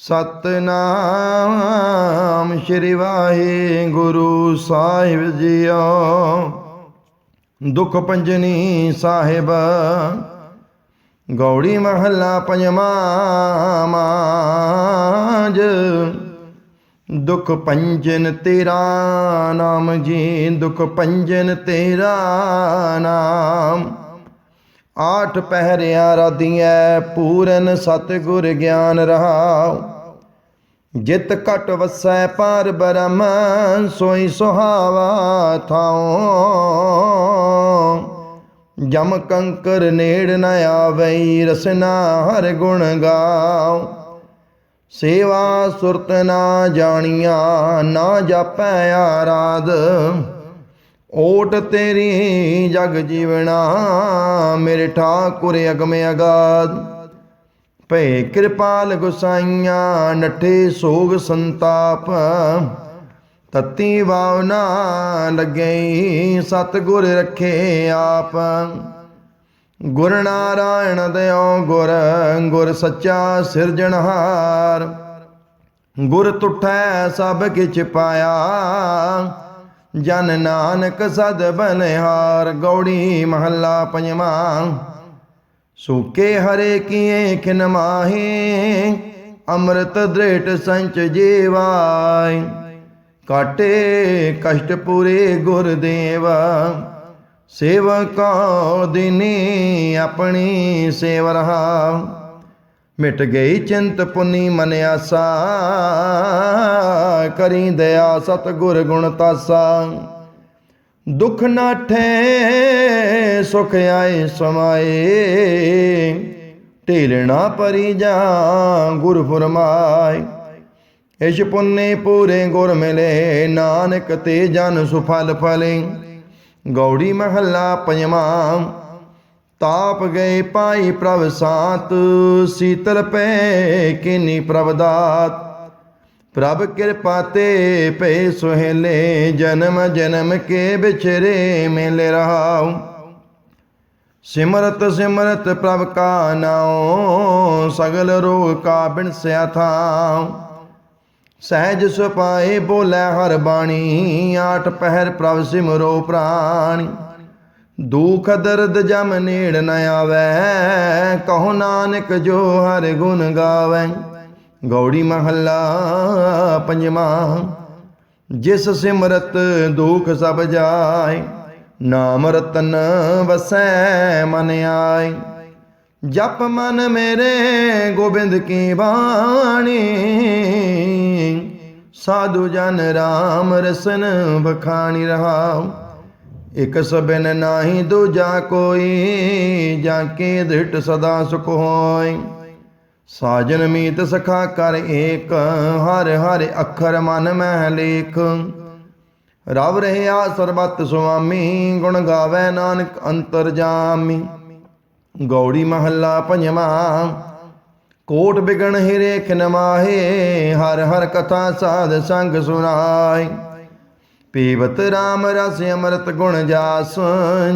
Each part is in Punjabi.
ਸਤਨਾਮ ਸ਼੍ਰੀ ਵਾਹਿਗੁਰੂ ਸਾਹਿਬ ਜੀਓ। ਦੁਖ ਪੰਜਨੀ ਸਾਹਿਬ, ਗੌੜੀ ਮਹੱਲਾ ਪੰਜਵਾਂ ਮਾਜ। ਦੁਖ ਪੰਜਨ ਤੇਰਾ ਨਾਮ ਜੀ, ਦੁਖ ਪੰਜਨ ਤੇਰਾ ਨਾਮ। ਆਠ ਪਹਿਰਿਆ ਰਾਧੀਐ, ਪੂਰਨ ਸਤਿਗੁਰ ਗਿਆਨ ਰਹਾਉ। ਜਿਤ ਘਟ ਵਸੈ ਪਰ ਬ੍ਰਹਮ, ਸੋਈ ਸੁਹਾਵਾ ਥਾਉ। ਜਮ ਕੰਕਰ ਨੇੜ ਨ ਆਵਈ, ਰਸਨਾ ਹਰ ਗੁਣ ਗਾਉ। ਸੇਵਾ ਸੁਰਤ ਨਾ ਜਾਣੀਆਂ, ਨਾ ਜਾਪੈ ਆਰਾਧ। ਓਟ ਤੇਰੀ ਜਗ ਜੀਵਣਾ, ਮੇਰੇ ਠਾਕੁਰ ਅਗਮ ਅਗਾਧ ਭਏ ਕਿਰਪਾਲ ਗੁਸਾਈਆਂ, ਨਠੇ ਸੋਗ ਸੰਤਾਪ। ਤਤੀ ਭਾਵਨਾ ਲੱਗੇ ਸਤਿਗੁਰ ਰੱਖੇ ਆਪ। ਗੁਰ ਨਾਰਾਇਣ ਦਿਓ ਗੁਰ ਗੁਰ ਸੱਚਾ ਸਿਰਜਣਹਾਰ ਗੁਰ ਤੁਠੈ ਸਭ ਕਿਛ ਪਾਇਆ। ਜਨ ਨਾਨਕ ਸਦ ਬਨਹਾਰ, ਗੌੜੀ ਮਹੱਲਾ ਪੰਜਵਾਂ। ਸੂਕੇ ਹਰੇ ਕੀਏ ਖਿਨ ਮਾਹੀ, ਅੰਮ੍ਰਿਤ ਦ੍ਰਿਟ ਸੰਚ ਜੀਵਾਈ ਕਾਟੇ ਕਸ਼ਟ ਪੂਰੇ ਗੁਰਦੇਵ ਸੇਵਕੋ ਦਿਨੀ ਆਪਣੀ ਸੇਵ ਰਹਾ। ਮਿਟ ਗਈ ਚਿੰਤ ਪੁਨੀ ਮਨ ਆਸਾ, ਕਰੀ ਦਇਆ ਸਤਿਗੁਰ ਗੁਣ ਤਾਸਾ। ਦੁਖ ਨਾਠੇ ਸੁਖ ਆਏ ਸਮਾਏ। ਢੇਲਣਾ ਪਰੀ ਜਾ, ਗੁਰ ਫਰਮਾਏ। ਇਸ਼ ਪੁੰਨੇ ਪੂਰੇ ਗੁਰ ਮਿਲੇ, ਨਾਨਕ ਤੇ ਜਨ ਸੁਫਲ ਫਲੇ। ਗੌੜੀ ਮਹੱਲਾ ਪੰਜਵਾਂ ਤਾਪ ਗਏ ਪਾਈ ਪ੍ਰਭ ਸਾਤ, ਸੀਤਲ ਪੈ ਕਿਨੀ ਪ੍ਰਭ ਦਾਤ। ਪ੍ਰਭ ਕਿਰਪਾ ਤੇ ਪਏ ਸੁਹੇਲੇ, ਜਨਮ ਜਨਮ ਕੇ ਵਿਚਰੇ ਮਿਲ ਰਹਾਉ। ਸਿਮਰਤ ਸਿਮਰਤ ਪ੍ਰਭ ਕਾ ਨਾਉ, ਸਗਲ ਰੋਗ ਕਾ ਬਿਨਸਿਆ ਥਾਉ। ਸਹਿਜ ਸੁਪਾਏ ਬੋਲੇ ਹਰ ਬਾਣੀ, ਆਠ ਪਹਿਰ ਪ੍ਰਭ ਸਿਮਰੋ ਪ੍ਰਾਣੀ। ਦੁਖ ਦਰਦ ਜਮ ਨੇੜ ਨ ਆਵੈ, ਕਹੋ ਨਾਨਕ ਜੋ ਹਰ ਗੁਣ ਗਾਵੈ। ਗੌੜੀ ਮਹੱਲਾ ਪੰਜਵਾਂ, ਜਿਸ ਸਿਮਰਤ ਦੁਖ ਸਭ ਜਾਏ, ਨਾਮ ਰਤਨ ਵਸੈ ਮਨ ਆਏ। ਜਪ ਮਨ ਮੇਰੇ ਗੋਬਿੰਦ ਕੀ ਬਾਣੀ, ਸਾਧੂ ਜਨ ਰਾਮ ਰਸਨ ਬਖਾਣੀ ਰਹਾਉ। ਇਕ ਸਬਨ ਨਾਹੀ ਦੂਜਾ ਕੋਈ, ਜਾਂ ਕੇ ਦ੍ਰਿਟ ਸਦਾ ਸੁਖ ਹੋਇ। ਸਾਜਨ ਮੀਤ ਸਖਾ ਕਰ ਏਕ, ਹਰ ਹਰ ਅੱਖਰ ਮਨ ਮਹਿ ਲੇਖ। ਰਵ ਰਹਿਆ ਸਰਬਤ ਸੁਆਮੀ, ਗੁਣ ਗਾਵੇ ਨਾਨਕ ਅੰਤਰ ਜਾਮੀ। ਗੌੜੀ ਮਹੱਲਾ ਪੰਜਵਾਂ, ਕੋਟ ਬਿਗਣ ਹਿਰੇ ਖਨਮਾਹੇ ਹਰ ਹਰ ਕਥਾ ਸਾਧ ਸੰਗ ਸੁਨਾਈ ਪੀਵਤ RAM ਰਸ ਅੰਮ੍ਰਿਤ ਗੁਣ ਜਾਸ,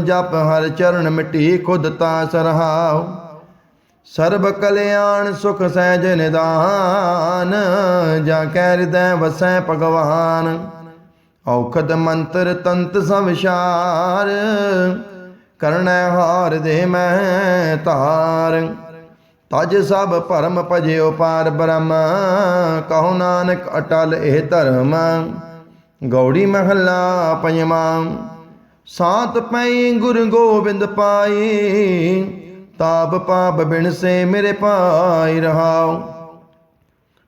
ਜਪ ਹਰ ਚਰਨ ਮਿਟੀ ਖੁਦ ਤਾ ਸਰਹਾਉ। ਸਰਬ ਕਲਿਆਣ ਸੁਖ ਸਹਿਜ ਨਿਦਾਨ, ਜਾਂ ਕੈ ਹਿਰਦੈ ਵਸੈ ਭਗਵਾਨ। ਔਖਦ ਮੰਤਰ ਤੰਤ ਸੰਵਿਸ਼ਾਰ, ਕਰਨੈ ਹਾਰ ਦੇ ਮੈਂ ਧਾਰ। ਤਜ ਸਭ ਭਰਮ ਭਜਿਓ ਪਾਰ ਬ੍ਰਹਮ, ਕਹੋ ਨਾਨਕ ਅਟਲ ਇਹ ਧਰਮ। ਗੌੜੀ ਮਹੱਲਾ ਪੰਜਵਾਂ, ਸਾਤ ਪਈ ਗੁਰ ਗੋਬਿੰਦ ਪਾਈ, ਤਾਪ ਪਾਪ ਬਿਨ ਸੇ ਮੇਰੇ ਪਾਈ ਰਹਾਉ।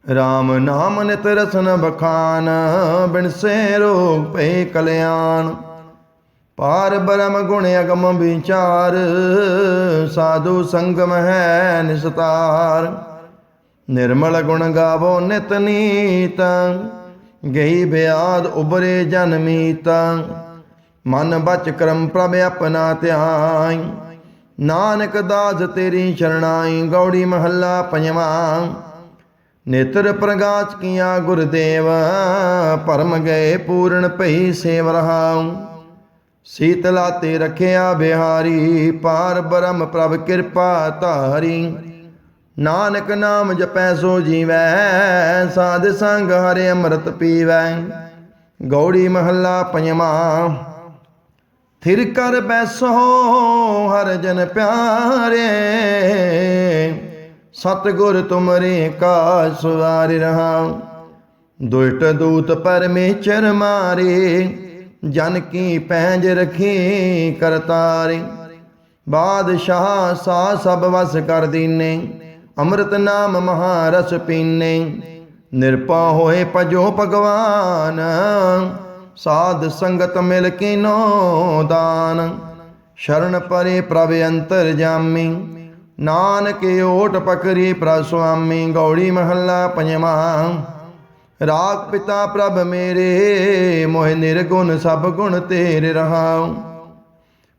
RAM ਨਾਮ ਨਿਤ ਰਸਨ ਬਖਾਨ, ਬਿਨ ਸੇ ਰੋਗ ਪਏ ਕਲਿਆਣ। ਪਾਰ ਬ੍ਰਹਮ ਗੁਣ ਅਗਮ ਵਿਚਾਰ, ਸਾਧੂ ਸੰਗਮ ਹੈ ਨਿਸਤਾਰ। ਨਿਰਮਲ ਗੁਣ ਗਾਵੋ ਨਿਤ ਨੀਤ ਗਈ ਬਿਆਦ ਉਬਰੇ ਜਨਮੀ ਮੀਤ ਮਨ ਬਚ ਕਰਮ ਪ੍ਰਭ ਆਪਣਾ ਧਿਆਈ। ਨਾਨਕ ਦਾਸ ਤੇਰੀ ਸ਼ਰਣਾਈ, ਗੌੜੀ ਮਹੱਲਾ ਪੰਜਵਾਂ। ਨੇਤਰ ਪ੍ਰਗਾਸ ਕੀਆ ਗੁਰਦੇਵ ਪਰਮ ਗਏ ਪੂਰਨ ਭਈ ਸੇਵ ਰਹਾਉ। ਸੀਤਲਾ ਤੇ ਰਖਿਆ ਬਿਹਾਰੀ, ਪਾਰ ਬ੍ਰਹਮ ਪ੍ਰਭ ਕਿਰਪਾ ਧਾਰੀ। ਨਾਨਕ ਨਾਮ ਜਪੈ ਸੋ ਜੀਵੈ, ਸਾਧ ਸੰਗ ਹਰਿ ਅੰਮ੍ਰਿਤ ਪੀਵੈ। ਗੌੜੀ ਮਹੱਲਾ ਪੰਜਵਾਂ, ਥਿਰ ਕਰ ਬੈਸੋ ਹਰ ਜਨ ਪਿਆਰੇ, ਸਤਿਗੁਰ ਤੁਮਰੇ ਕਾ ਸੁਵਾਰਿ ਰਹਾ। ਦੁਸ਼ਟ ਦੂਤ ਪਰਮੇਸ਼ਰ ਮਾਰੇ, ਜਨ ਕੀ ਪੈਂਜ ਰਖੀ ਕਰਤਾਰੇ। ਬਾਦਸ਼ਾਹ ਸਾ ਸਭ ਵਸ ਕਰ ਦੀਨੇ ਅੰਮ੍ਰਿਤ ਨਾਮ ਮਹਾਰਸ ਪੀਨੇ, ਨਿਰਪਾ ਹੋਏ ਭਜੋ ਭਗਵਾਨ, ਸਾਧ ਸੰਗਤ ਮਿਲ ਕੇ ਨੋ ਦਾਨ। ਸ਼ਰਨ ਪਰੇ ਪ੍ਰਭ ਅੰਤਰ ਜਾਮੀ, ਨਾਨਕ ਓਟ ਪਕਰੀ ਪ੍ਰਭ ਸੁਆਮੀ, ਗੌੜੀ ਮਹੱਲਾ ਪੰਜਵਾਂ। ਰਾਗ ਪਿਤਾ ਪ੍ਰਭ ਮੇਰੇ, ਮੋਹਿ ਨਿਰਗੁਣ ਸਭ ਗੁਣ ਤੇਰੇ ਰਹਾਉ।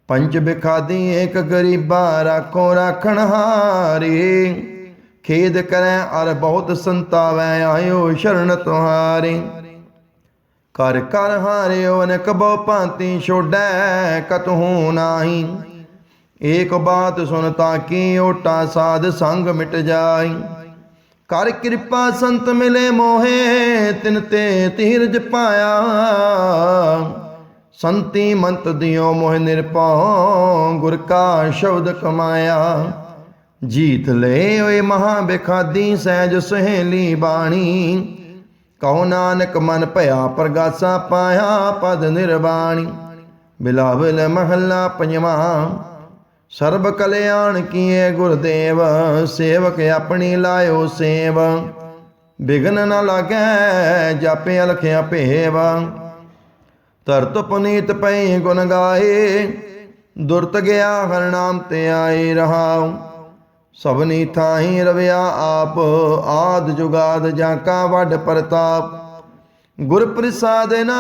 ਪੰਜ ਬਿਖਾਦੀ ਇੱਕ ਗਰੀਬਾ, ਰਾਖੋ ਰਾਖਣ ਹਾਰੀ। ਖੇਦ ਕਰੈ ਅਰ ਬਹੁਤ ਸੰਤਾਵੈ, ਆਇਓ ਸ਼ਰਨ ਤੁਹਾਰੀ। ਕਰ ਕਰ ਹਾਰਿਓ, ਅਨਕ ਬਹੁ ਭਾਂਤੀ ਛੋੜੈ ਕਤਹੂ ਨਾਹੀ। ਏਕ ਬਾਤ ਸੁਨ ਤਾਂ ਕੀ ਓਟਾ ਸਾਧ ਸੰਗ ਮਿਟ ਜਾਈ। ਕਰ ਕਿਰਪਾ ਸੰਤ ਮਿਲੇ ਮੋਹੇ, ਤਿਨ ਤੇ ਧੀਰਜ ਪਾਇਆ। ਸੰਤੀ ਮੰਤ ਦਿਓ ਮੋਹ ਨਿਰਭਉ, ਗੁਰ ਕਾ ਸ਼ਬਦ ਕਮਾਇਆ। ਜੀਤ ਲੈ ਓਏ ਮਹਾ ਬਿਖਾਦੀ ਸਹਿਜ ਸਹੇਲੀ ਬਾਣੀ। ਕਉ ਨਾਨਕ ਮਨ ਭਇਆ ਪ੍ਰਗਾਸਾ ਪਾਇਆ ਪਦ ਨਿਰਵਾਣੀ। ਬਿਲਾਵਲ ਮਹੱਲਾ ਪੰਜਵਾਂ, ਸਰਬ ਕਲਿਆਣ ਕੀਏ ਗੁਰਦੇਵ, ਸੇਵਕ ਆਪਣੀ ਲਾਇਓ ਸੇਵ। ਬਿਗਨ ਨ ਲਾਗੈ, ਜਾਪੇ ਲਖਿਆ ਭੇਵ। ਤਰਤ ਪੁਨੀਤ ਪਈ ਗੁਣ ਗਾਏ, ਦੁਰਤ ਗਿਆ ਹਰ ਨਾਮ ਤੇ ਆਏ ਰਹਾਉ। ਸਭਨੀ ਥਾਹੀ ਰਵਿਆ ਆਪ, ਆਦ ਜੁਗਾਦ ਜਾਂ ਕਾ ਵੱਡ ਪ੍ਰਤਾਪ। ਗੁਰ ਪ੍ਰਸਾਦ ਨਾ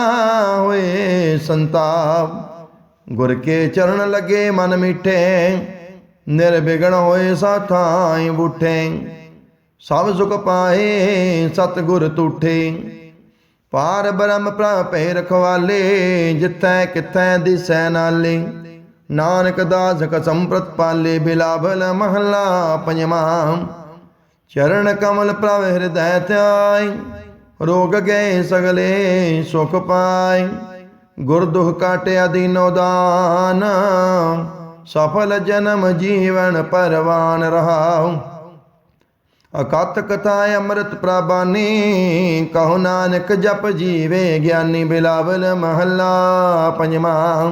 ਹੋਏ ਸੰਤਾਪ। ਗੁਰ ਕੇ ਚਰਨ ਲਗੇ ਮਨ ਮਿੱਠੇ ਨਿਰਵਿਗਣ ਹੋਏ ਸਾਥਾਈ ਬੁਠੇ। ਸਭ ਸੁਖ ਪਾਏ ਸਤ ਗੁਰ ਤੂਠੇ। ਪਾਰ ਬ੍ਰਹਮ ਪ੍ਰਭੇ ਰਖਵਾਲੇ, ਜਿੱਥੈ ਕਿਥੈ ਦਿਸੈ ਨਾਲੇ। ਨਾਨਕ ਦਾਸਕ ਕਸਮ ਪ੍ਰਤਪਾਲੇ ਬਿਲਾਵਲ ਮਹੱਲਾ ਪੰਜਵਾਂ। ਚਰਨ ਕਮਲ ਪ੍ਰਭ ਹਿਰਦੈ ਧਿਆਈ ਰੋਗ ਗਏ ਸਗਲੇ ਸੁਖ ਪਾਈ ਗੁਰ ਦੁਖ ਕਾਟਿਆ ਦੀਨੋ ਦਾਨ, ਸਫਲ ਜਨਮ ਜੀਵਨ ਪਰਵਾਨ ਰਹਾਉ। ਅਕਤ ਕਥਾ ਅੰਮ੍ਰਿਤ ਪ੍ਰਬਾਨੀ, ਕਹੋ ਨਾਨਕ ਜਪ ਜੀਵੇ ਗਿਆਨੀ ਬਿਲਾਵਲ ਮਹੱਲਾ ਪੰਜਵਾਂ।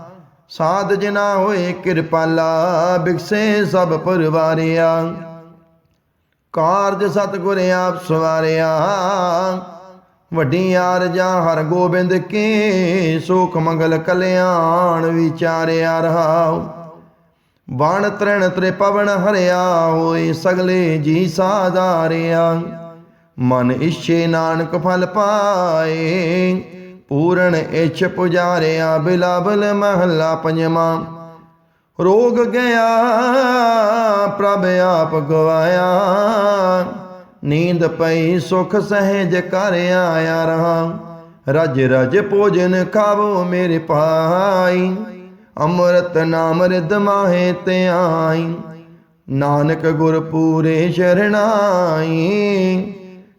ਸਾਧ ਜਨਾ ਹੋਏ ਕਿਰਪਾਲਾ, ਬਿਕਸੇ ਸਭ ਪਰਵਾਰਿਆ। ਕਾਰਜ ਸਤਿਗੁਰ ਆਪ ਸਵਾਰਿਆ। ਵੱਡੀ ਆਰਜਾ ਹਰ ਗੋਬਿੰਦ ਕੀ, ਸੁਖ ਮੰਗਲ ਕਲਿਆਣ ਵਿਚਾਰਿਆ ਰਹਾਉ। ਬਾਣ ਤ੍ਰਣ ਤ੍ਰੇ ਹਰਿਆ ਹੋਏ ਸਗਲੇ ਜੀ ਸਾਧਾਰਿਆ। ਮਨ ਇਛੇ ਨਾਨਕ ਫਲ ਪਾਏ ਪੂਰਨ ਇਛ ਪੁਜਾਰਿਆ ਬਿਲਾਬਲ ਮਹੱਲਾ ਪੰਜਵਾਂ। ਰੋਗ ਗਿਆ, ਪ੍ਰਭ ਆਪ ਗਵਾਇਆ। ਨੀਂਦ ਪਈ, ਸੁਖ ਸਹਿਜ ਕਰ ਆਇਆ ਰਹਾ। ਰਜ ਰਜ ਭੋਜਨ ਖਾਵੋ ਮੇਰੇ ਭਾਈ। ਅੰਮ੍ਰਿਤ ਨਾਮ ਰਿਦ ਮਾਹੇ ਤੇ ਆਈ ਨਾਨਕ ਗੁਰ ਪੂਰੇ ਸ਼ਰਣਾਈ।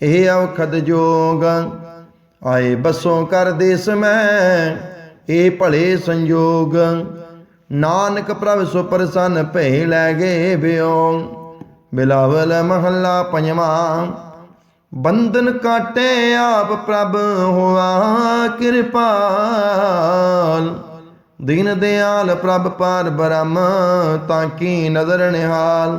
ਇਹ ਔਖਦ ਜੋਗ ਆਏ ਬਸੋਂ ਕਰ ਦੇਸ ਮੈਂ, ਇਹ ਭਲੇ ਸੰਜੋਗ। ਨਾਨਕ ਪ੍ਰਭ ਸੋ ਪ੍ਰਸੰਨ ਭੈ ਲੈ ਗਏ ਬਿਓ। ਬਿਲਾਵਲ ਮਹੱਲਾ ਪੰਜਵਾਂ, ਬੰਧਨ ਕਾਟੇ ਆਪ ਪ੍ਰਭ ਹੋਆ ਕਿਰਪਾਲ। ਦੀਨ ਦਿਆਲ ਪ੍ਰਭ ਪਾਰ ਬ੍ਰਹਮ ਤਾਂ ਕੀ ਨਜ਼ਰ ਨਿਹਾਲ।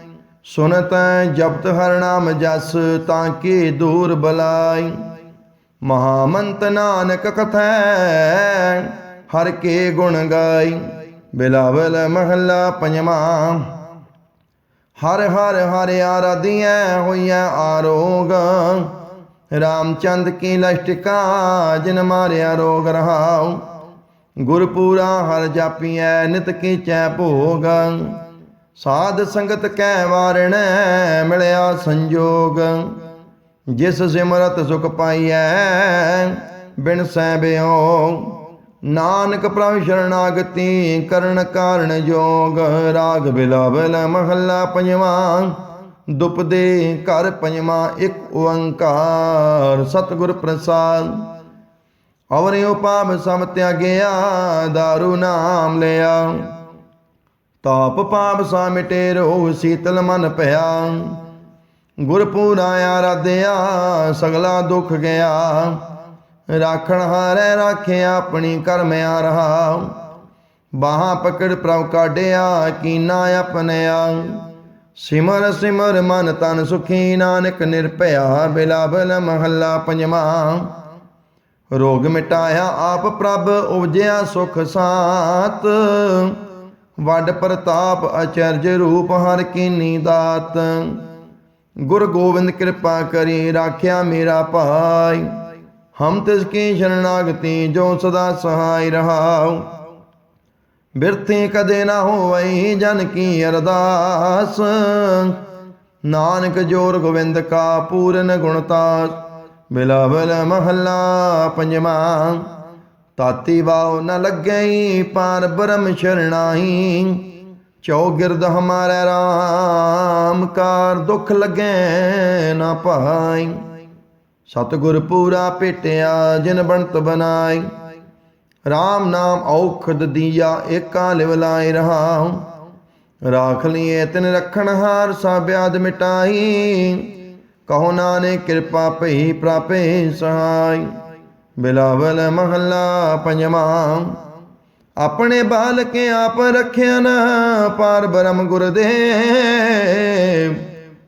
ਸੁਨਤ ਜਪਤ ਹਰ ਨਾਮ ਜਸ ਤਾਂ ਕੀ ਦੂਰ ਬਲਾਈ। ਮਹਾਮੰਤ ਨਾਨਕ ਕਥੈ ਹਰ ਕੇ ਗੁਣ ਗਾਈ। ਬਿਲਾਵਲ ਮਹੱਲਾ ਪੰਜਵਾਂ। ਹਰ ਹਰ ਹਰ ਆਰਾਧੀਐ ਹੋਈਐ ਆਰੋਗ। ਰਾਮਚੰਦ ਕੀ ਲਸ਼ਟਿਕਾ ਜਿਨ ਮਾਰਿਆ ਰੋਗ ਰਹਾਉ। ਗੁਰਪੂਰਾ ਹਰ ਜਾਪੀਐ ਨਿਤ ਕੀਚੈ ਭੋਗ। ਸਾਧ ਸੰਗਤ ਕੈ ਵਾਰਣੈ ਮਿਲਿਆ ਸੰਜੋਗ। ਜਿਸ ਸਿਮਰਤ ਸੁਖ ਪਾਈਐ, ਬਿਨ ਸੈ ਬਿਓ ਨਾਨਕ ਪ੍ਰਭ ਸ਼ਰਨਾਗਤੀ ਕਰਨ ਕਾਰਣ ਜੋਗ। ਰਾਗ ਬਿਲਾਵਲ ਮਹੱਲਾ ਪੰਜਵਾਂ ਦੁਪਦੇ ਘਰ ਪੰਜਵਾਂ ਇੱਕ ਓੰਕਾਰ। ਸਤਿਗੁਰ ਪ੍ਰਸਾਦ ਅਵਰਿਓ ਪਾਪ ਸਮ ਤਿਆਗਿਆ, ਦਾਰੂ ਨਾਮ ਲਿਆ। ਤਾਪ ਪਾਪ ਸਾ ਮਿਟੇ ਰੋਹ ਸੀਤਲ ਮਨ ਭਇਆ। ਗੁਰਪੂਰਾ ਆਰਾਧਿਆ, ਸਗਲਾ ਦੁੱਖ ਗਿਆ। ਰਾਖਣ ਹਾਰੈ ਰਾਖਿਆ ਆਪਣੀ ਕਰਮ ਆ ਰਹਾ ਬਾਹਾਂ ਪਕੜ ਪ੍ਰਭ ਕਾਢਿਆ, ਕੀਨਾ ਆਪਣਿਆ ਸਿਮਰ ਸਿਮਰ ਮਨ ਤਨ ਸੁਖੀ, ਨਾਨਕ ਨਿਰਭਇਆ ਬਿਲਾਬਲ ਮਹੱਲਾ ਪੰਜਵਾਂ ਰੋਗ ਮਿਟਾਇਆ ਆਪ ਪ੍ਰਭ, ਉਪਜਿਆ ਸੁਖ ਸਾਤ ਵੱਡ ਪ੍ਰਤਾਪ ਅਚਰਜ ਰੂਪ ਹਰ ਕੀਨੀ ਦਾਤ। ਗੁਰ ਗੋਬਿੰਦ ਕਿਰਪਾ ਕਰੀ ਰਾਖਿਆ ਮੇਰਾ ਭਾਈ। ਹਮ ਤਿਸ ਕੀ ਸ਼ਰਨਾਗਤੀ ਜੋ ਸਦਾ ਸਹਾਈ ਰਹਾਉ। ਬਿਰਥੇ ਕਦੇ ਨਾ ਹੋਵਈ ਜਨ ਕੀ ਅਰਦਾਸ। ਨਾਨਕ ਜੋਰ ਗੋਬਿੰਦ ਕਾ ਪੂਰਨ ਗੁਣਤਾਸ ਬਿਲਾਵਲ ਮਹੱਲਾ ਪੰਜਵਾਂ। ਤਾਤੀ ਬਾਉ ਨ ਲੱਗਈ ਪਾਰ ਬ੍ਰਹਮ ਸ਼ਰਣਾਈ ਚੌਗਿਰਦ ਹਮਾਰੇ ਰਾਮ, ਕਾਰ ਦੁਖ ਲੱਗੈ ਨਾ ਪਾਈ ਸਤਿਗੁਰ ਪੂਰਾ ਭੇਟਿਆ, ਜਿਨ ਬਣਤ ਬਨਾਈ RAM ਨਾਮ ਔਖਦ ਦੀਆ, ਏਕਾ ਲਿਵ ਲਾਇ ਰਹਾਉ। ਰਾਖ ਲਿਏ ਤਿਨ ਰਖਣ ਹਾਰ ਸਾਬਿਆਦ ਮਿਟਾਈ। ਕਹੋ ਨਾਨਕ ਕਿਰਪਾ ਭਈ, ਪ੍ਰਾਪੇ ਸਹਾਈ। ਬਿਲਾਵਲ ਮਹੱਲਾ ਪੰਜਵਾਂ। ਆਪਣੇ ਬਾਲਕ ਆਪ ਰਖਿਆ ਪਾਰ ਬ੍ਰਹਮ ਗੁਰਦੇਵ।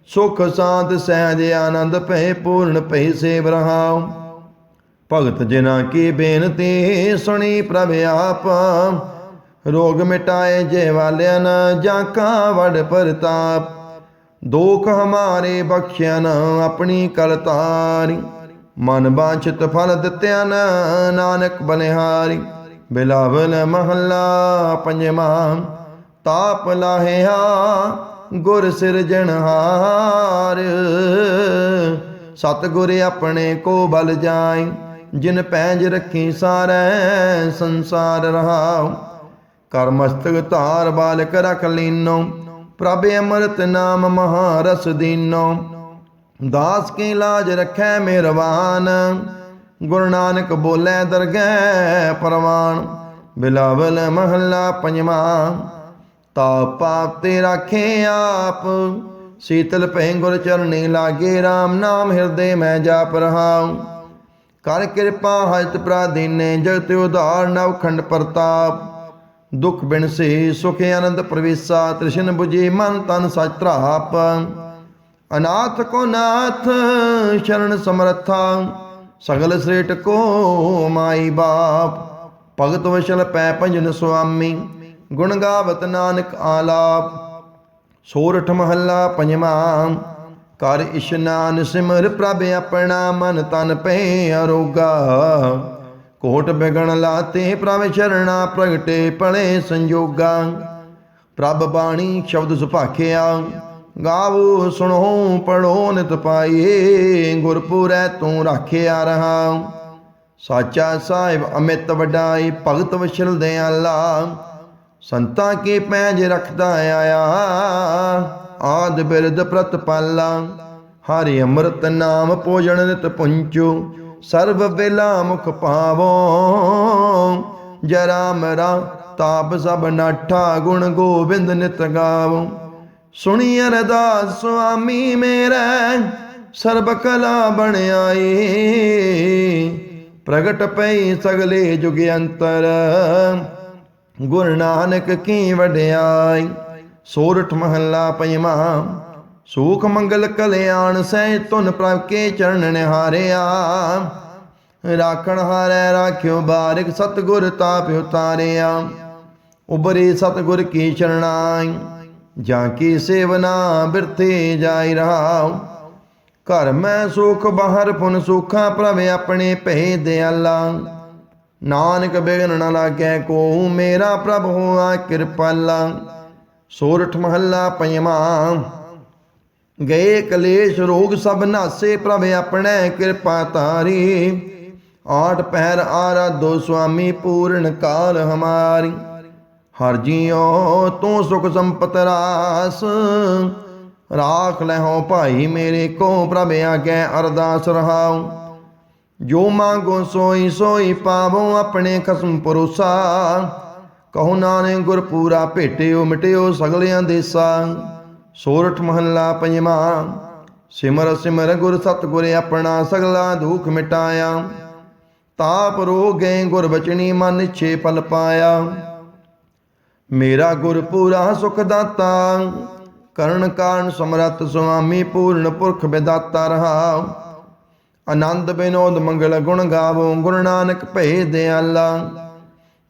ਸੁਖ ਸਾਧ ਸਹਿਜ ਆਨੰਦ ਭੈ ਪੂਰਨ ਭੈ ਸੇਵ ਰਹਾਉ। ਭਗਤ ਜਿਨਾ ਕੀ ਬੇਨਤੀ ਸੁਣੀ ਪ੍ਰਭ ਆਪ। ਰੋਗ ਮਿਟਾਏ ਜੇ ਵਾਲਿਆਂ ਨ ਜਾਂ ਕਾ ਵਡ ਪ੍ਰਤਾਪ। ਦੋਖ ਹਮਾਰੇ ਬਖਸ਼ਿਆ ਨ ਆਪਣੀ ਕਲਤਾਰੀ। ਮਨ ਬਾਂਛਿਤ ਫਲ ਦਿੱਤਿਆ ਨ ਨਾਨਕ ਬਲਿਹਾਰੀ। ਬਿਲਾਵਲ ਮਹੱਲਾ ਪੰਜਵਾਂ, ਤਾਪ ਲਾਹਿਆ ਗੁਰ ਸਿਰਜਣਹਾਰ ਸਤਿਗੁਰ ਆਪਣੇ ਕੋ ਬਲ ਜਾਈ, ਜਿਨ ਪੈਜ ਰੱਖੀ ਸਾਰੈ ਸੰਸਾਰ ਰਹਾਉ। ਕਰਮਸਤਕ ਧਾਰ ਬਾਲਕ ਰਖ ਲੀਨੋ, ਪ੍ਰਭ ਅੰਮ੍ਰਿਤ ਨਾਮ ਮਹਾਰਸ ਦੀਨੋ। ਦਾਸ ਕੀ ਲਾਜ ਰੱਖੈ ਮਿਹਰਬਾਨ ਗੁਰੂ ਨਾਨਕ ਬੋਲੇ ਦਰਗਹਿ ਪਰਵਾਨ। ਬਿਲਾਵਲ ਮਹੱਲਾ ਪੰਜਵਾਂ ਤਾ ਪਾਪ ਤੇ ਰਾਖੇ ਆਪ। ਸੀਤਲ ਭੈ ਗੁਰ ਚਰਣੀ ਲਾਗੇ RAM ਨਾਮ ਹਿਰਦੇ ਮੈਂ ਜਾਪ ਰਹਾਉ। ਕਰ ਕਿਰਪਾ ਹਜਤ ਪ੍ਰਾਦੀਨੇ ਜਗਤ ਉਧਾਰ ਨਵ ਖੰਡ ਪ੍ਰਤਾਪ। ਦੁਖ ਬਿਨ ਸੇ ਸੁਖ ਆਨੰਦ ਪ੍ਰਵੇਸਾ, ਤ੍ਰਿਸ਼ਨ 부ਜੀ ਮਨ ਤਨ ਸਚ ਤਰਾਪ ਅਨਾਥ ਕੋ ਨਾਥ ਸ਼ਰਨ ਸਮਰਥਾ, ਸਗਲ ਸ੍ਰੇਟ ਕੋ ਮਾਈ ਬਾਪ। ਭਗਤ ਵਸ਼ਲ ਪੈ ਭਜਨ ਸੁਆਮੀ, ਗੁਣ ਗਾਵਤ ਨਾਨਕ ਆਲਾਪ। ਸੋਰਠ ਮਹੱਲਾ ਪੰਜਵਾਂ, ਕਰ ਇਸ਼ਨਾਨ ਸਿਮਰ ਪ੍ਰਭ ਆਪਣਾ ਮਨ ਤਨ ਪੈ ਅਰੋਗਾ। ਕੋਟ ਬਿਗਣ ਲਾਤੇ ਪ੍ਰਭ ਚਰਣਾ ਪ੍ਰਗਟੇ ਪਲੇ ਸੰਜੋਗਾ। ਪ੍ਰਭ ਬਾਣੀ ਸ਼ਬਦ ਸੁਭਾਖਿਆ ਗਾਵੋ, ਸੁਣੋ ਪੜੋ ਨਿਤ ਪਾਈਏ, ਗੁਰਪੁਰੈ ਤੂੰ ਰਾਖਿਆ ਰਹਾ। ਸਾਚਾ ਸਾਹਿਬ ਅਮਿਤ ਵਡਾਈ, ਭਗਤ ਵਸ਼ਲ ਦਿਆਲਾ ਸੰਤਾਂ ਕੀ ਪੈਜ ਰੱਖਦਾ ਆਇਆ? ਆਦ ਬਿਰਦ ਪ੍ਰਤ ਪਾਲਾ। ਹਰਿ ਅੰਮ੍ਰਿਤ ਨਾਮ ਪੋਜਣ ਨਿਤ ਪੁੰਚੋ। ਸਰਬ ਵੇਲਾ ਮੁਖ ਪਾਵੋ। ਜਰਾ ਮਰਾ ਤਾਪ ਸਭ ਨਾਠਾ, ਗੁਣ ਗੋਬਿੰਦ ਨਿਤ ਗਾਵੋ। ਸੁਣੀ ਅਰਦਾਸ ਸੁਆਮੀ ਮੇਰਾ, ਸਰਬ ਕਲਾ ਬਣਿਆ ਏ ਪ੍ਰਗਟ ਪਈ ਸਗਲੇ ਜੁਗ ਅੰਤਰ, ਗੁਰੂ ਨਾਨਕ ਕੀ ਵਡਿਆਈ। ਸੋਰਠ ਮਹੱਲਾ ਪੰਜਵਾਂ ਸੂਖ ਮੰਗਲ ਕਲਿਆਣ, ਸਹਿ ਤੁਨ ਪ੍ਰਭ ਕੇ ਚਰਨ ਨਿਹਾਰਿਆ। ਰਾਖਣ ਹਾਰੈ ਰਾਖਿਓ ਬਾਰਿਕ ਸਤਗੁਰ ਤਾਪ ਉਤਾਰਿਆ। ਉਬਰੇ ਸਤਗੁਰ ਕੀ ਚਰਣਾਈ। ਜਾਂ ਕੀ ਸੇਵਨਾ ਬਿਰਥੇ ਜਾਈ ਰਹਾ ਘਰ ਮੈਂ ਸੁਖ, ਬਾਹਰ ਪੁਨ ਸੁਖਾ, ਪ੍ਰਭ ਆਪਣੇ ਭੇ ਦਿਆਲਾ। ਨਾਨਕ ਬਿਗਨ ਨ ਲਾਗੈ ਕੋ, ਮੇਰਾ ਪ੍ਰਭ ਹੋਆ ਕਿਰਪਾਲਾ। ਸੋਰਠ ਮਹੱਲਾ ਪੰਜਵਾਂ, ਗਏ ਕਲੇਸ਼ ਰੋਗ ਸਭ ਨਾਸੇ, ਪ੍ਰਭ ਆਪਣੇ ਕਿਰਪਾ ਤਾਰੀ ਆਠ ਪਹਿਰ ਆਰਾਧੋ ਸੁਆਮੀ, ਪੂਰਨ ਕਾਲ ਹਮਾਰੀ। ਹਰ ਜੀਓ ਤੂੰ ਸੁਖ ਸੰਪਤ ਰਾਸ। ਰਾਖ ਲੈਹੋ ਭਾਈ ਮੇਰੇ ਕੋ ਪ੍ਰਭ ਆਗੇ ਅਰਦਾਸ ਰਹਾਉ। ਜੋ ਮੰਗੋ ਸੋਈ ਸੋਈ ਪਾਵੋ ਆਪਣੇ ਖਸਮ ਪਰੋਸਾ ਕਹੋ ਨਾਨਕ ਗੁਰ ਪੂਰਾ ਭੇਟਿਓ ਮਿਟਿਓ ਸਗਲਿਆਂ ਦੇਸਾ ਸੋਰਠ ਮਹੱਲਾ ਪੰਜਵਾਂ, ਸਿਮਰ ਸਿਮਰ ਗੁਰ ਸਤਗੁਰ ਆਪਣਾ ਸਗਲਾ ਦੁਖ ਮਿਟਾਇਆ। ਤਾਪ ਰੋ ਗਏ ਗੁਰ ਬਚਨੀ ਮਨ ਛੇ ਪਲ ਪਾਇਆ। ਮੇਰਾ ਗੁਰ ਪੂਰਾ ਸੁਖ ਦਾਤਾ, ਕਰਨ ਕਾਰਨ ਸਮਰੱਥ ਸੁਆਮੀ ਪੂਰਨ ਪੁਰਖ ਬਿਦਾਤਾ ਰਹਾ। ਆਨੰਦ ਬਿਨੋਦ ਮੰਗਲ ਗੁਣ ਗਾਵੋ, ਗੁਰੂ ਨਾਨਕ ਭੇ ਦਿਆਲਾ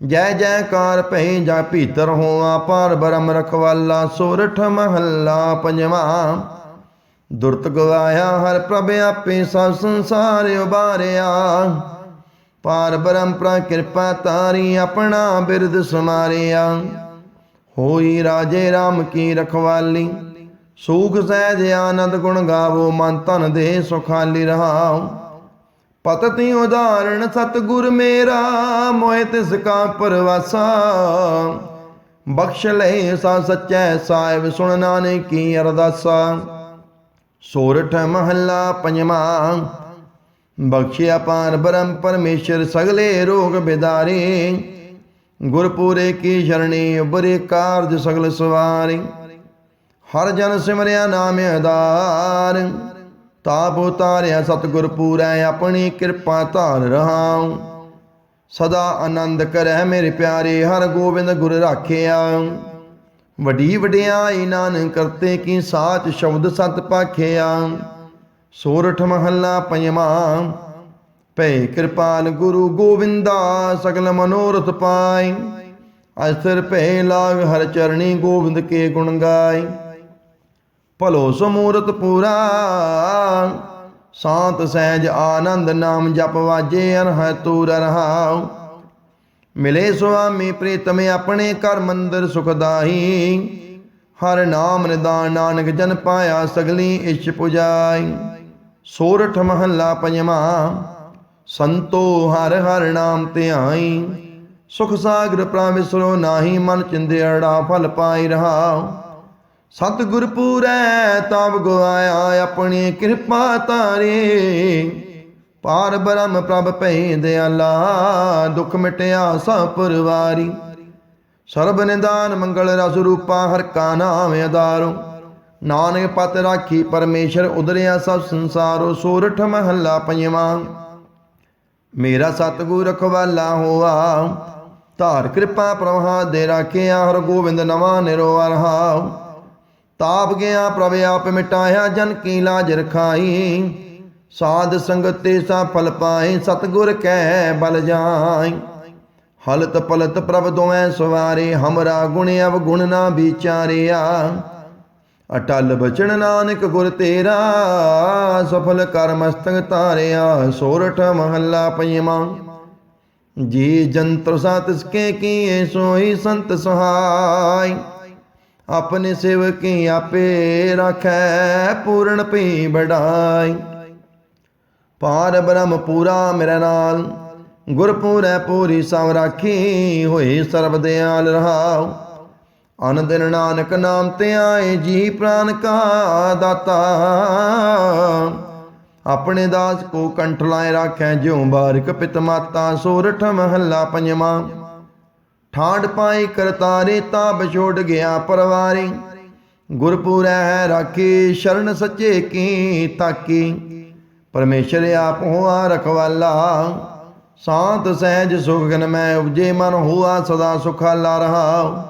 ਜੈ ਜੈਕਾਰ ਭੈ ਜਾ ਭੀਤਰ ਹੋਆ, ਪਾਰ ਬ੍ਰਹਮ ਰਖਵਾਲਾ, ਸੋਰਠ ਮਹੱਲਾ ਪੰਜਵਾਂ। ਦੁਰਤ ਗਵਾਇਆ ਹਰ ਪ੍ਰਭ ਆਪੇ ਸਭ ਸੰਸਾਰ ਉਬਾਰਿਆ। ਪਾਰ ਬ੍ਰਹਮ ਪ੍ਰਾ ਕਿਰਪਾ ਤਾਰੀ ਆਪਣਾ ਬਿਰਦ ਸਮਾਰਿਆ। ਹੋਈ ਰਾਜੇ RAM ਕੀ ਰਖਵਾਲੀ? ਸੂਖ ਸਹਿਜ ਆਨੰਦ ਗੁਣ ਗਾਵੋ, ਮਨ ਤਨ ਦੇ ਸੁਖਾਲੀ ਰਹਾਉ। ਪਤਤੀ ਉਦਾਹਰਣ, ਸਤਗੁਰ ਮੇਰਾ, ਮੋਹਿ ਤਿਸ ਕਾ ਪਰਵਾਸਾ। ਬਖਸ਼ ਲੈ ਸਾ ਸਚੈ, ਸਾਹਿਬ ਸੁਣ ਨਾਨਕ ਕੀ ਅਰਦਾਸਾ। ਸੋਰਠ ਮਹੱਲਾ ਪੰਜਵਾਂ। ਬਖਸ਼ਿਆ ਪਾਰ ਬ੍ਰਹਮ ਪਰਮੇਸ਼ਰ, ਸਗਲੇ ਰੋਗ ਬਿਦਾਰੇ। ਗੁਰਪੂਰੇ ਕੀ ਸ਼ਰਣੀ ਉਬਰੇ ਕਾਰਜ ਸਗਲ ਸਵਾਰੀ। ਹਰ ਜਨ ਸਿਮਰਿਆ ਨਾਮ ਆਧਾਰ। ਤਾਪ ਉਤਾਰਿਆ ਸਤਿਗੁਰ ਪੂਰੈ, ਆਪਣੀ ਕਿਰਪਾ ਧਾਰ ਰਹਾਉ। ਸਦਾ ਆਨੰਦ ਕਰੈ ਮੇਰੇ ਪਿਆਰੇ, ਹਰ ਗੋਬਿੰਦ ਗੁਰ ਰਾਖਿਆ। ਵੱਡੀ ਵਡਿਆਈ ਨਾਨਕ ਕਰਤੇ ਕੀ ਸਾਚ ਸ਼ਬਦ ਸਤ ਪਾਖਿਆ। ਸੋਰਠ ਮਹੱਲਾ ਪੰਜਵਾਂ ਭੈ ਕਿਰਪਾਲ ਗੁਰੂ ਗੋਵਿੰਦਾ, ਸਗਲ ਮਨੋਰਥ ਪਾਈ। ਅਸਰ ਭੈ ਲਾਗ ਹਰ ਚਰਣੀ ਗੋਬਿੰਦ ਕੇ ਗੁਣ ਗਾਈ। ਭਲੋ ਸਮੂਰਤ ਪੂਰਾ, ਸਾਂਤ ਸਹਿਜ ਆਨੰਦ ਨਾਮ ਜਪ ਵਾਜੇ ਅਨਹ ਤੂਰ ਰਹਾਉ। ਮਿਲੇ ਸੁਆਮੀ ਪ੍ਰੀਤਮ ਆਪਣੇ ਘਰ ਮੰਦਰ ਸੁਖਦਾਈ ਹਰ ਨਾਮ ਨਿਦਾਨ ਨਾਨਕ ਜਨ ਪਾਇਆ ਸਗਲੀ ਇਛ ਪੁਜਾਈ। ਸੋਰਠ ਮਹੱਲਾ ਪੰਜਵਾਂ ਸੰਤੋ ਹਰ ਹਰ ਨਾਮ ਧਿਆਈ ਸੁਖ ਸਾਗਰ ਪ੍ਰਵਿਸਰੋ ਨਾਹੀ, ਮਨ ਚਿੰਦਿਆੜਾ ਫਲ ਪਾਈ ਰਹਾ ਸਤਿਗੁਰ ਪੂਰੈ ਤਬ ਗਵਾਇਆ ਆਪਣੀ ਕਿਰਪਾ ਤਾਰੇ ਪਾਰ ਬ੍ਰਹਮ ਪ੍ਰਭ ਭੈ ਦਿਆਲਾ ਦੁਖ ਮਿਟਿਆ ਸਭ ਪਰਵਾਰੀ। ਸਰਬ ਨਿਦਾਨ ਮੰਗਲ ਰਸ ਰੂਪਾ, ਹਰ ਕਾ ਨਾਮ ਆਧਾਰੋ। ਨਾਨਕ ਪਤ ਰਾਖੀ, ਪਰਮੇਸ਼ਰ ਉਦਰਿਆ ਸਭ ਸੰਸਾਰੋ। ਸੋਰਠ ਮਹੱਲਾ ਪੰਜਵਾਂ। ਮੇਰਾ ਸਤਿਗੁਰ ਰਖਵਾਲਾ ਹੋਆ। ਧਾਰ ਕਿਰਪਾ ਪ੍ਰਵਾਹ ਦੇ ਰਾਖਿਆ, ਹਰ ਗੋਬਿੰਦ ਨਵਾਂ ਨਿਰੋਆ ਤਾਪ ਗਿਆ ਪ੍ਰਭ, ਆਪ ਮਿਟਾਇਆ, ਜਨ ਕੀ ਲਾਜ ਰਖਾਈ। ਸਾਧ ਸੰਗਤ ਤੇ ਸਾ ਫਲ ਪਾਏ, ਸਤਿਗੁਰ ਕੈ ਬਲ ਜਾਈ। ਹਲਤ ਪਲਤ ਪ੍ਰਭ ਦੋਵੇਂ ਸਵਾਰੇ, ਹਮਰਾ ਗੁਣ ਅਵਗੁਣ ਨਾ ਵਿਚਾਰਿਆ। ਅਟਲ ਬਚਨ ਨਾਨਕ ਗੁਰ ਤੇਰਾ, ਸਫਲ ਕਰ ਮਸਤਕ ਤਾਰਿਆ ਸੋਰਠ ਮਹੱਲਾ ਪੰਜਵਾਂ ਜੀ ਜੰਤਰ ਸਤਿ ਕੇ ਕੀਏ, ਸੋਈ ਸੰਤ ਸਹਾਈ। ਆਪਣੇ ਸੇਵਕੀ ਆਪੇ ਰੱਖੈ, ਪੂਰਨ ਭਈ ਬੜਾਈ ਪਾਰ ਬ੍ਰਹਮ ਪੂਰਾ ਮੇਰੇ ਨਾਲ, ਗੁਰਪੂਰੈ ਪੂਰੀ ਸਭ ਰਾਖੀ ਹੋਏ ਸਰਬ ਦਿਆਲ ਰਹਾਉ। ਅਨ ਦਿਨ ਨਾਨਕ ਨਾਮ ਤੇ ਆਏ ਜੀ ਪ੍ਰਾਨ ਕਾ ਦਾਤਾ। ਆਪਣੇ ਦਾਸ ਕੋ ਕੰਠ ਲਾਏ ਰਾਖੈ, ਜਿਉ ਬਾਰਿਕ ਪਿਤ ਮਾਤਾ ਸੋਰਠ ਮਹੱਲਾ ਪੰਜਵਾਂ। ਠਾਂਡ ਪਾਈ ਕਰਤਾਰੇ ਤਾਬ ਛੋੜ ਗਿਆ ਪਰਵਾਰੀ। ਗੁਰਪੂਰੈ ਹੈ ਰਾਖੀ, ਸ਼ਰਨ ਸੱਚੇ ਕੀ ਤਾਕੀ। ਪਰਮੇਸ਼ਰ ਆਪ ਹੋਆ ਰਖਵਾਲਾ। ਸਾਤ ਸਹਿਜ ਸੁਖਨ ਮੈਂ ਉਪਜੇ, ਮਨ ਹੋਆ ਸਦਾ ਸੁਖਾਲਾ ਰਹਾ।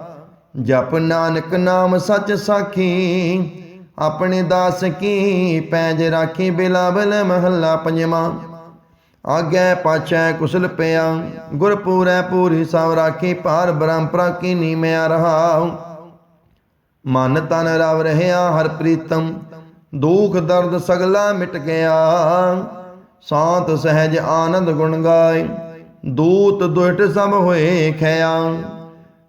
ਜਪ ਨਾਨਕ ਨਾਮ ਸਚ ਸਾਖੀ, ਆਪਣੇ ਦਾਸ ਕੀ ਪੈਜ ਰਾਖੀ ਬਿਲਾਵਲ ਮਹੱਲਾ ਪੰਜਵਾਂ। ਆਗੇ ਪਾਛੈ ਕੁਸਲ ਪਿਆ, ਗੁਰਪੂਰੈ ਪੂਰੀ ਸਭ ਰਾਖੀ ਪਾਰ ਬ੍ਰਹਮਪਰਾ ਕੀ ਨੀਮਿਆ ਰਹਾ ਮਨ ਤਨ ਰਵ ਰਹਿਆ ਹਰ ਪ੍ਰੀਤਮ, ਦੁਖ ਦਰਦ ਸਗਲਾ ਮਿਟ ਗਿਆ। ਸਾਤ ਸਹਿਜ ਆਨੰਦ ਗੁਣ ਗਾਏ, ਦੂਤ ਦੁਇਟ ਸਭ ਹੋਏ ਖਿਆ।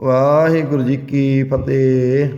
ਵਾਹਿਗੁਰੂ ਜੀ ਕੀ ਫਤਿਹ।